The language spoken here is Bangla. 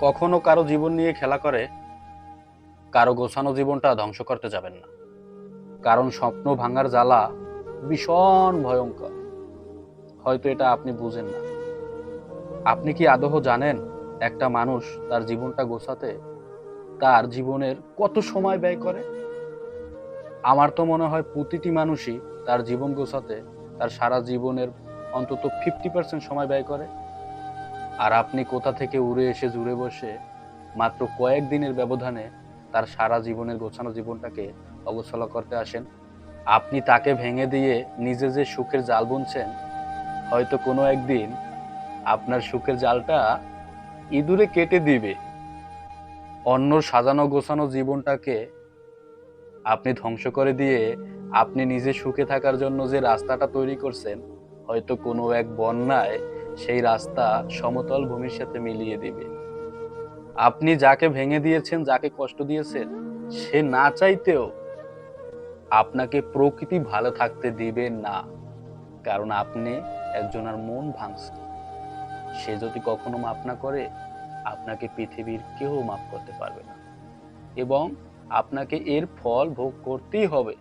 কখনো কারও জীবন নিয়ে খেলা করে, কারও গোছানো জীবনটা ধ্বংস করতে যাবেন না। কারণ স্বপ্ন ভাঙার জ্বালা ভীষণ ভয়ঙ্কর। হয়তো এটা আপনি বুঝেন না। আপনি কি আদহ জানেন একটা মানুষ তার জীবনটা গোছাতে তার জীবনের কত সময় ব্যয় করে? আমার তো মনে হয় প্রতিটি মানুষই তার জীবন গোছাতে তার সারা জীবনের অন্তত ফিফটি পার্সেন্ট সময় ব্যয় করে। আর আপনি কোথা থেকে উড়ে এসে জুড়ে বসে মাত্র কয়েক দিনের ব্যবধানে তার সারা জীবনের গোছানো জীবনটাকে অগোছলা করতে আসেন। আপনি তাকে ভেঙে দিয়ে নিজে যে সুখের জাল বুনছেন, হয়তো কোনো একদিন আপনার সুখের জালটা ইঁদুরে কেটে দিবে। অন্য সাজানো গোছানো জীবনটাকে আপনি ধ্বংস করে দিয়ে আপনি নিজে সুখে থাকার জন্য যে রাস্তাটা তৈরি করছেন, হয়তো কোনো এক বন্যায় সেই রাস্তা সমতল ভূমির সাথে মিলিয়ে দিবে। আপনি যাকে ভেঙে দিয়েছেন, যাকে কষ্ট দিয়েছেন, সে না চাইতেও আপনাকে প্রকৃতি ভালো থাকতে দিবে না, কারণ আপনি একজনের মন ভাঙছেন সে যদি কখনো মাফ না করে, আপনাকে পৃথিবীর কেউ মাফ করতে পারবে না। এবং আপনাকে এর ফল ভোগ করতেই হবে।